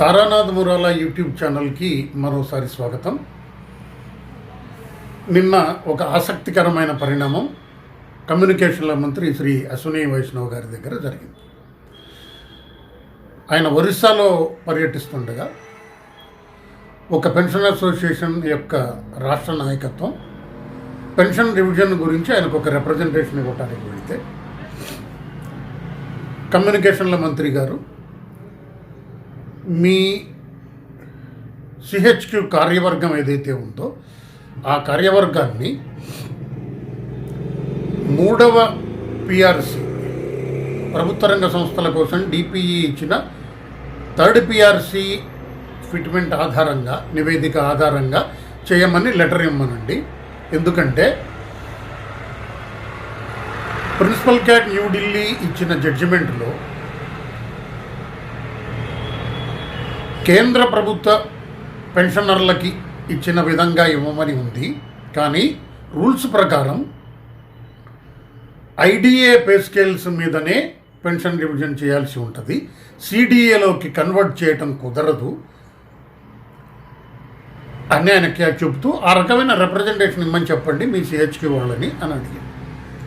Taranath బురాలా YouTube ఛానల్కి మరోసారి స్వాగతం. నిన్న ఒక ఆసక్తికరమైన పరిణామం కమ్యూనికేషన్ల మంత్రి శ్రీ అశ్విని వైష్ణవ్ గారి దగ్గర జరిగింది. ఆయన ఒరిస్సాలో పర్యటిస్తుండగా ఒక పెన్షన్ అసోసియేషన్ యొక్క రాష్ట్ర నాయకత్వం పెన్షన్ రివిజన్ గురించి ఆయనకు ఒక రిప్రజెంటేషన్ ఇవ్వడానికి వెళితే కమ్యూనికేషన్ల మంత్రి గారు మీ సిహెచ్క్యూ కార్యవర్గం ఏదైతే ఉందో ఆ కార్యవర్గాన్ని మూడవ పిఆర్సి ప్రభుత్వ రంగ సంస్థల కోసం డిపిఈ ఇచ్చిన థర్డ్ పిఆర్సి ఫిట్మెంట్ ఆధారంగా నివేదిక ఆధారంగా చేయమని లెటర్ ఇమ్మనండి. ఎందుకంటే ప్రిన్సిపల్ క్యాట్ న్యూఢిల్లీ ఇచ్చిన జడ్జిమెంట్లో కేంద్ర ప్రభుత్వ పెన్షనర్లకి ఇచ్చిన విధంగా ఇవ్వమని ఉంది. కానీ రూల్స్ ప్రకారం ఐడిఏ పే స్కేల్స్ మీదనే పెన్షన్ రివిజన్ చేయాల్సి ఉంటుంది. సిడిఏలోకి కన్వర్ట్ చేయటం కుదరదు. అని ఆయనకి చెబుతూ ఆ రకమైన రిప్రజెంటేషన్ ఇమ్మని చెప్పండి మీ సిహెచ్కి వాళ్ళని అని అడిగారు.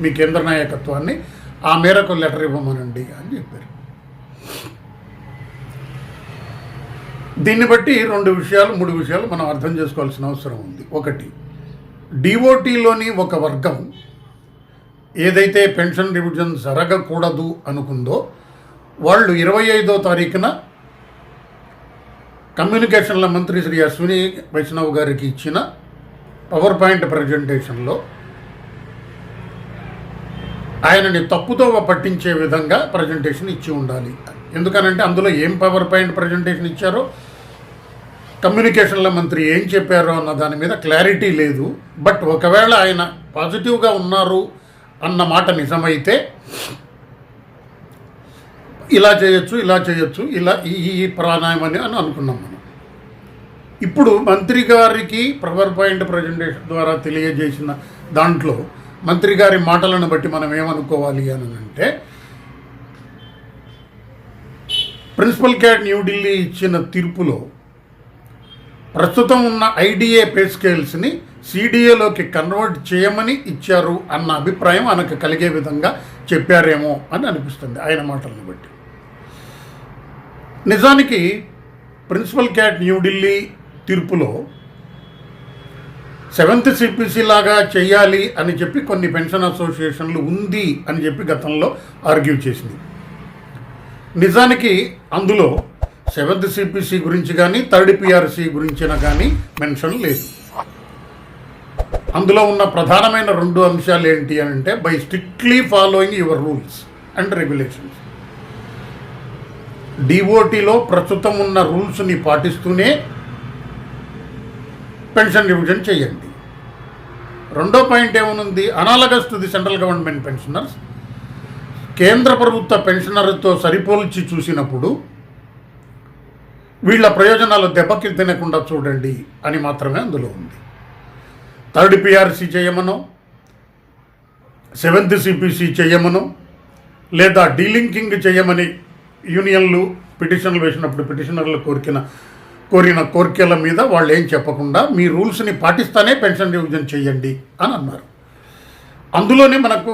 మీ కేంద్ర నాయకత్వాన్ని ఆ మేరకు లెటర్ ఇవ్వమనండి అని చెప్పారు. దీన్ని బట్టి రెండు విషయాలు మూడు విషయాలు మనం అర్థం చేసుకోవాల్సిన అవసరం ఉంది. ఒకటి డిఓటీలోని ఒక వర్గం ఏదైతే పెన్షన్ రివిజన్ జరగకూడదు అనుకుందో వాళ్ళు ఇరవై ఐదో తారీఖున కమ్యూనికేషన్ల మంత్రి శ్రీ అశ్విని వైష్ణవ్ గారికి ఇచ్చిన పవర్ పాయింట్ ప్రజెంటేషన్లో ఆయనని తప్పుదోవ పట్టించే విధంగా ప్రజెంటేషన్ ఇచ్చి ఉండాలి. ఎందుకనంటే అందులో ఏం పవర్ పాయింట్ ప్రజెంటేషన్ ఇచ్చారో కమ్యూనికేషన్ల మంత్రి ఏం చెప్పారో అన్న దాని మీద క్లారిటీ లేదు. బట్ ఒకవేళ ఆయన పాజిటివ్గా ఉన్నారు అన్న మాట నిజమైతే ఇలా చేయొచ్చు ఇలా చేయొచ్చు ఇలా ఈ ప్రాణాయామని అని అని అనుకున్నాం మనం. ఇప్పుడు మంత్రి గారికి పవర్ పాయింట్ ప్రజెంటేషన్ ద్వారా తెలియజేసిన దాంట్లో మంత్రి గారి మాటలను బట్టి మనం ఏమనుకోవాలి అని అంటే ప్రిన్సిపల్ క్యాట్ న్యూఢిల్లీ ఇచ్చిన తీర్పులో ప్రస్తుతం ఉన్న ఐడిఏ పే స్కేల్స్ని సిడిఏలోకి కన్వర్ట్ చేయమని ఇచ్చారు అన్న అభిప్రాయం ఆయనకు కలిగే విధంగా చెప్పారేమో అని అనిపిస్తుంది ఆయన మాటలను బట్టి. నిజానికి ప్రిన్సిపల్ క్యాట్ న్యూఢిల్లీ తీర్పులో సెవెంత్ సిపిసి లాగా చేయాలి అని చెప్పి కొన్ని పెన్షన్ అసోసియేషన్లు ఉంది అని చెప్పి గతంలో ఆర్గ్యూ చేసింది. నిజానికి అందులో సెవెంత్ సిపిసి గురించి కానీ థర్డ్ పిఆర్సి గురించిన కానీ మెన్షన్ లేదు. అందులో ఉన్న ప్రధానమైన రెండు అంశాలు ఏంటి అని అంటే by strictly following your rules and regulations. డిఓటీలో ప్రస్తుతం ఉన్న రూల్స్ని పాటిస్తూనే పెన్షన్ రివిజన్ చేయండి. రెండో పాయింట్ ఏమనుంది? Analogous to the central government pensioners. కేంద్ర ప్రభుత్వ పెన్షనర్తో సరిపోల్చి చూసినప్పుడు వీళ్ళ ప్రయోజనాలు దెబ్బకి తినకుండా చూడండి అని మాత్రమే అందులో ఉంది. థర్డ్ పిఆర్సీ చేయమనో సెవెంత్ సిపిసి చేయమనో లేదా డీలింకింగ్ చేయమని యూనియన్లు పిటిషన్లు వేసినప్పుడు పిటిషనర్లు కోరికిన కోరిన కోరికల మీద వాళ్ళు ఏం చెప్పకుండా మీ రూల్స్ని పాటిస్తానే పెన్షన్ రివిజన్ చేయండి అని అన్నారు. అందులోనే మనకు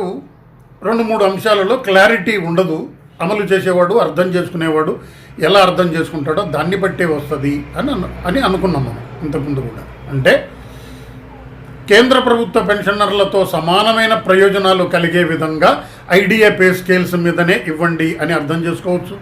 రెండు మూడు అంశాలలో క్లారిటీ ఉండదు. అమలు చేసేవాడు అర్థం చేసుకునేవాడు ఎలా అర్థం చేసుకుంటాడో దాన్ని బట్టే వస్తుంది అని అని అనుకున్నాం మనం ఇంతకుముందు కూడా. అంటే కేంద్ర ప్రభుత్వ పెన్షనర్లతో సమానమైన ప్రయోజనాలు కలిగే విధంగా ఐడియా పే స్కేల్స్ మీదనే ఇవ్వండి అని అర్థం చేసుకోవచ్చు.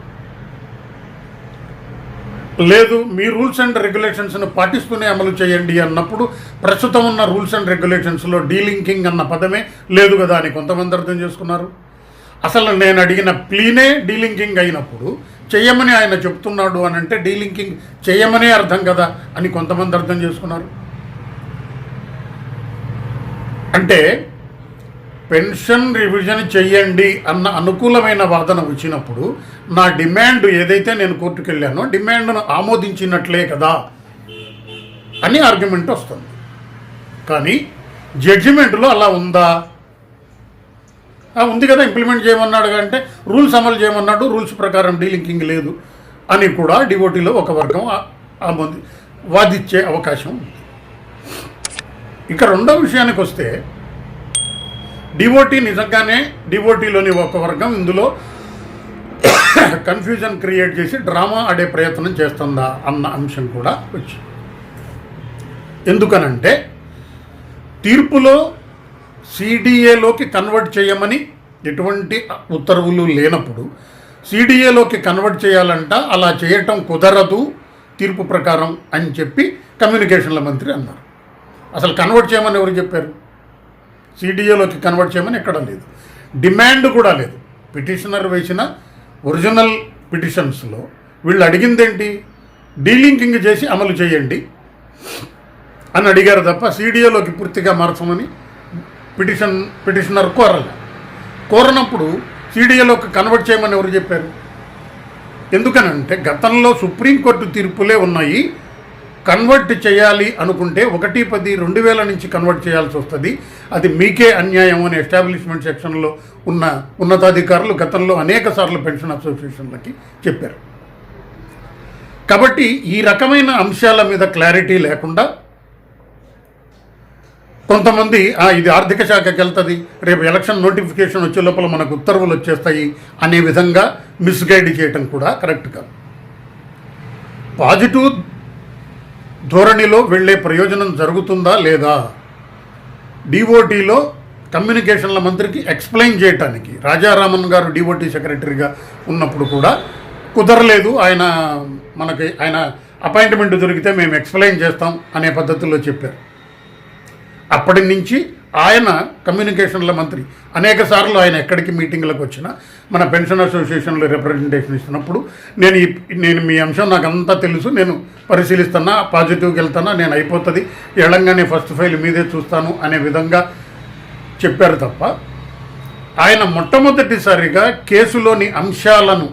లేదు మీ రూల్స్ అండ్ రెగ్యులేషన్స్ను పాటిస్తూనే అమలు చేయండి అన్నప్పుడు ప్రస్తుతం ఉన్న రూల్స్ అండ్ రెగ్యులేషన్స్లో డీలింకింగ్ అన్న పదమే లేదు కదా అని కొంతమంది అర్థం చేసుకున్నారు. అసలు నేను అడిగిన ప్లీనే డీలింకింగ్ అయినప్పుడు చేయమని ఆయన చెప్తున్నాడు అని అంటే డీలింకింగ్ చేయమనే అర్థం కదా అని కొంతమంది అర్థం చేసుకున్నారు. అంటే పెన్షన్ రివిజన్ చెయ్యండి అన్న అనుకూలమైన వాదన వచ్చినప్పుడు నా డిమాండ్ ఏదైతే నేను కోర్టుకు వెళ్ళానో డిమాండ్ను ఆమోదించినట్లే కదా అని ఆర్గ్యుమెంట్ వస్తుంది. కానీ జడ్జిమెంట్లో అలా ఉందా? ఉంది కదా ఇంప్లిమెంట్ చేయమన్నాడు అంటే రూల్స్ అమలు చేయమన్నాడు రూల్స్ ప్రకారం డీలింకింగ్ లేదు అని కూడా డివోటీలో ఒక వర్గం ఆ- ఆ మంది అవకాశం ఉంది. ఇక రెండో విషయానికి వస్తే డివోటీ నిజంగానే డివోటీలోని ఒక వర్గం ఇందులో కన్ఫ్యూజన్ క్రియేట్ చేసి డ్రామా ఆడే ప్రయత్నం చేస్తుందా అన్న అంశం కూడా వచ్చింది. ఎందుకనంటే తీర్పులో సిడిఏలోకి కన్వర్ట్ చేయమని ఎటువంటి ఉత్తర్వులు లేనప్పుడు సిడిఏలోకి కన్వర్ట్ చేయాలంట అలా చేయటం కుదరదు తీర్పు ప్రకారం అని చెప్పి కమ్యూనికేషన్ల మంత్రి అన్నారు. అసలు కన్వర్ట్ చేయమని ఎవరు చెప్పారు? సిడిఏలోకి కన్వర్ట్ చేయమని ఎక్కడ లేదు. డిమాండ్ కూడా లేదు. పిటిషనర్ వేసిన ఒరిజినల్ పిటిషన్స్లో వీళ్ళు అడిగిందేంటి? డీలింకింగ్ చేసి అమలు చేయండి అని అడిగారు తప్ప సీడీఏలోకి పూర్తిగా మార్చమని పిటిషన్ పిటిషనర్ కోరాలి. కోరనప్పుడు సీడీఏలోకి కన్వర్ట్ చేయమని ఎవరు చెప్పారు? ఎందుకనంటే గతంలో సుప్రీంకోర్టు తీర్పులే ఉన్నాయి. కన్వర్ట్ చేయాలి అనుకుంటే ఒకటి పది రెండు వేల నుంచి కన్వర్ట్ చేయాల్సి వస్తుంది. అది మీకే అన్యాయం అని ఎస్టాబ్లిష్మెంట్ సెక్షన్లో ఉన్న ఉన్నతాధికారులు గతంలో అనేక సార్లు పెన్షన్ అసోసియేషన్లకి చెప్పారు. కాబట్టి ఈ రకమైన అంశాల మీద క్లారిటీ లేకుండా కొంతమంది ఇది ఆర్థిక శాఖకి వెళ్తుంది. రేపు ఎలక్షన్ నోటిఫికేషన్ వచ్చే లోపల మనకు ఉత్తర్వులు వచ్చేస్తాయి అనే విధంగా మిస్గైడ్ చేయటం కూడా కరెక్ట్ కాదు. పాజిటివ్ ధోరణిలో వెళ్ళే ప్రయోజనం జరుగుతుందా లేదా? డిఓటీలో కమ్యూనికేషన్ల మంత్రికి ఎక్స్ప్లెయిన్ చేయటానికి రాజారామన్ గారు డిఓటీ సెక్రటరీగా ఉన్నప్పుడు కూడా కుదరలేదు. ఆయన మనకి ఆయన అపాయింట్మెంట్ దొరికితే మేము ఎక్స్ప్లెయిన్ చేస్తాం అనే పద్ధతిలో చెప్పారు. అప్పటి నుంచి ఆయన కమ్యూనికేషన్ల మంత్రి. అనేక సార్లు ఆయన ఎక్కడికి మీటింగ్లకు వచ్చినా మన పెన్షన్ అసోసియేషన్లో రిప్రజెంటేషన్ ఇస్తున్నప్పుడు నేను ఈ నేను మీ అంశం నాకు అంతా తెలుసు నేను పరిశీలిస్తున్నా పాజిటివ్కి వెళ్తున్నా నేను అయిపోతుంది ఏళంగానే ఫస్ట్ ఫైల్ మీదే చూస్తాను అనే విధంగా చెప్పారు తప్ప ఆయన మొట్టమొదటిసారిగా కేసులోని అంశాలను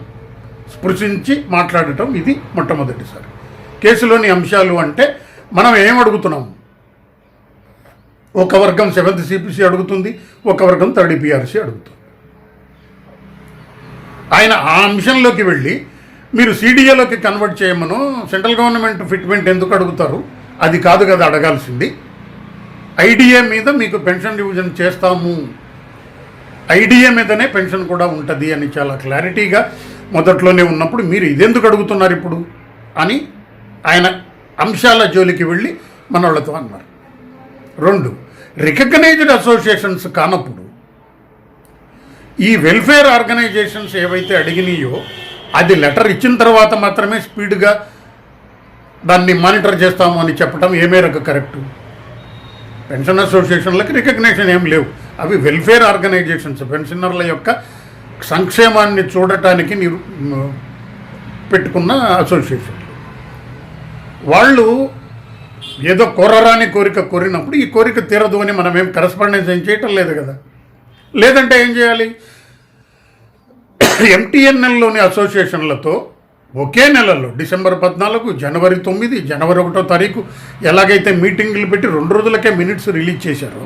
స్పృశించి మాట్లాడటం ఇది మొట్టమొదటిసారి. కేసులోని అంశాలు అంటే మనం ఏం అడుగుతున్నాము ఒక వర్గం సెవెంత్ సిపిసి అడుగుతుంది ఒక వర్గం థర్డ్ పిఆర్సీ అడుగుతుంది. ఆయన ఆ అంశంలోకి వెళ్ళి మీరు సిడిఏలోకి కన్వర్ట్ చేయమను సెంట్రల్ గవర్నమెంట్ ఫిట్మెంట్ ఎందుకు అడుగుతారు? అది కాదు కదా అడగాల్సింది. ఐడిఏ మీద మీకు పెన్షన్ డివిజన్ చేస్తాము. ఐడిఏ మీదనే పెన్షన్ కూడా ఉంటుంది అని చాలా క్లారిటీగా మొదట్లోనే ఉన్నప్పుడు మీరు ఇదెందుకు అడుగుతున్నారు ఇప్పుడు? అని ఆయన అంశాల జోలికి వెళ్ళి మనోళ్ళతో అన్నారు. రెండు రికగ్నైజ్డ్ అసోసియేషన్స్ కానప్పుడు ఈ వెల్ఫేర్ ఆర్గనైజేషన్స్ ఏవైతే అడిగినాయో అది లెటర్ ఇచ్చిన తర్వాత మాత్రమే స్పీడ్గా దాన్ని మానిటర్ చేస్తాము అని చెప్పడం ఏ మేరకు కరెక్టు పెన్షన్ అసోసియేషన్లకి రికగ్నేషన్ ఏం లేవు. అవి వెల్ఫేర్ ఆర్గనైజేషన్స్ పెన్షనర్ల యొక్క సంక్షేమాన్ని చూడటానికి నిరు పెట్టుకున్న అసోసియేషన్ వాళ్ళు ఏదో కోరరాని కోరిక కోరినప్పుడు ఈ కోరిక తీరదు అని మనం ఏం కరస్పాండెన్స్ ఏం చేయటం లేదు కదా. లేదంటే ఏం చేయాలి? ఎంటీఎన్ఎల్లోని అసోసియేషన్లతో ఒకే నెలలో డిసెంబర్ పద్నాలుగు జనవరి తొమ్మిది జనవరి ఒకటో తారీఖు ఎలాగైతే మీటింగులు పెట్టి రెండు రోజులకే మినిట్స్ రిలీజ్ చేశారో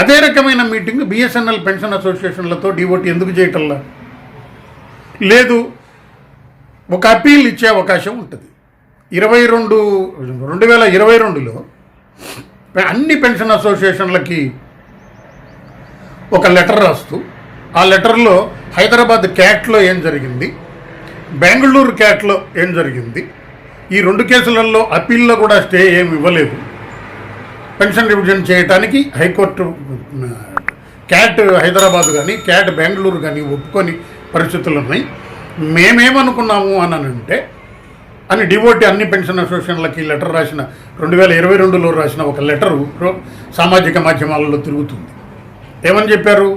అదే రకమైన మీటింగ్ బిఎస్ఎన్ఎల్ పెన్షన్ అసోసియేషన్లతో డిఓటీ ఎందుకు చేయటంలా? లేదు ఒక అప్పీల్ ఇచ్చే అవకాశం ఉంటుంది. ఇరవై రెండు రెండు వేల ఇరవై రెండులో అన్ని పెన్షన్ అసోసియేషన్లకి ఒక లెటర్ రాస్తూ ఆ లెటర్లో హైదరాబాద్ క్యాట్లో ఏం జరిగింది బెంగళూరు క్యాట్లో ఏం జరిగింది ఈ రెండు కేసులలో అప్పీల్లో కూడా స్టే ఏమి ఇవ్వలేదు. పెన్షన్ డివిజన్ చేయటానికి హైకోర్టు క్యాట్ హైదరాబాద్ కానీ క్యాట్ బెంగళూరు కానీ ఒప్పుకొని పరిస్థితులు ఉన్నాయి. మేమేమనుకున్నాము అని అంటే అని డివోటి అన్ని పెన్షన్ అసోసియేషన్లకి లెటర్ రాసిన రెండు వేల ఇరవై రెండులో రాసిన ఒక లెటరు సామాజిక మాధ్యమాలలో తిరుగుతుంది. ఏమని చెప్పారు?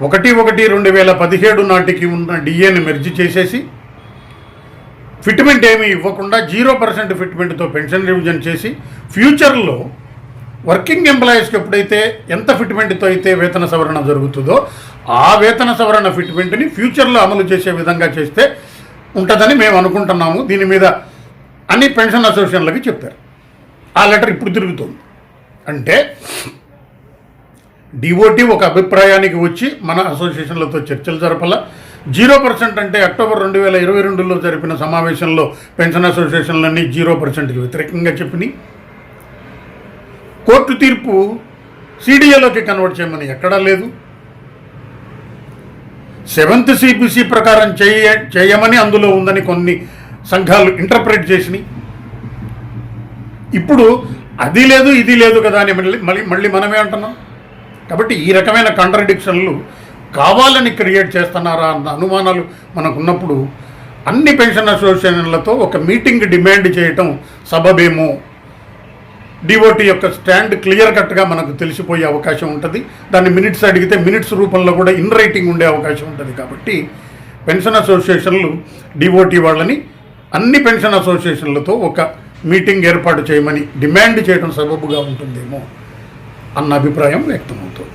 ఒకటి ఒకటి రెండు వేల పదిహేడు నాటికి ఉన్న డిఏని మెర్జి చేసేసి ఫిట్మెంట్ ఏమీ ఇవ్వకుండా జీరో పర్సెంట్ ఫిట్మెంట్తో పెన్షన్ రివిజన్ చేసి ఫ్యూచర్లో వర్కింగ్ ఎంప్లాయీస్కి ఎప్పుడైతే ఎంత ఫిట్మెంట్తో అయితే వేతన సవరణ జరుగుతుందో ఆ వేతన సవరణ ఫిట్మెంట్ని ఫ్యూచర్లో అమలు చేసే విధంగా చేస్తే ఉంటుందని మేము అనుకుంటున్నాము. దీని మీద అన్ని పెన్షన్ అసోసియేషన్లకి చెప్పారు. ఆ లెటర్ ఇప్పుడు తిరుగుతుంది. అంటే డిఓటీ ఒక అభిప్రాయానికి వచ్చి మన అసోసియేషన్లతో చర్చలు జరపాల. జీరో పర్సెంట్ అంటే అక్టోబర్ రెండు వేల ఇరవై రెండులో జరిపిన సమావేశంలో పెన్షన్ అసోసియేషన్లన్నీ జీరో పర్సెంట్కి వ్యతిరేకంగా చెప్పినాయి. కోర్టు తీర్పు సిడిఏలోకి కన్వర్ట్ చేయమని ఎక్కడా లేదు. సెవెంత్ సిపిసి ప్రకారం చేయ చేయమని అందులో ఉందని కొన్ని సంఘాలు ఇంటర్ప్రిట్ చేసినాయి. ఇప్పుడు అది లేదు ఇది లేదు కదా అని మళ్ళీ మళ్ళీ మళ్ళీ మనమే అంటున్నాం. కాబట్టి ఈ రకమైన కాంట్రడిక్షన్లు కావాలని క్రియేట్ చేస్తున్నారా అన్న అనుమానాలు మనకున్నప్పుడు అన్ని పెన్షన్ అసోసియేషన్లతో ఒక మీటింగ్ డిమాండ్ చేయటం సబబేమో డిఓటీ యొక్క స్టాండ్ క్లియర్ కట్గా మనకు తెలిసిపోయే అవకాశం ఉంటుంది. దాన్ని మినిట్స్ అడిగితే మినిట్స్ రూపంలో కూడా ఇన్ రైటింగ్ ఉండే అవకాశం ఉంటుంది కాబట్టి పెన్షన్ అసోసియేషన్లు డిఓటీ వాళ్ళని అన్ని పెన్షన్ అసోసియేషన్లతో ఒక మీటింగ్ ఏర్పాటు చేయమని డిమాండ్ చేయడం సబబుగా ఉంటుందేమో అన్న అభిప్రాయం వ్యక్తమవుతుంది.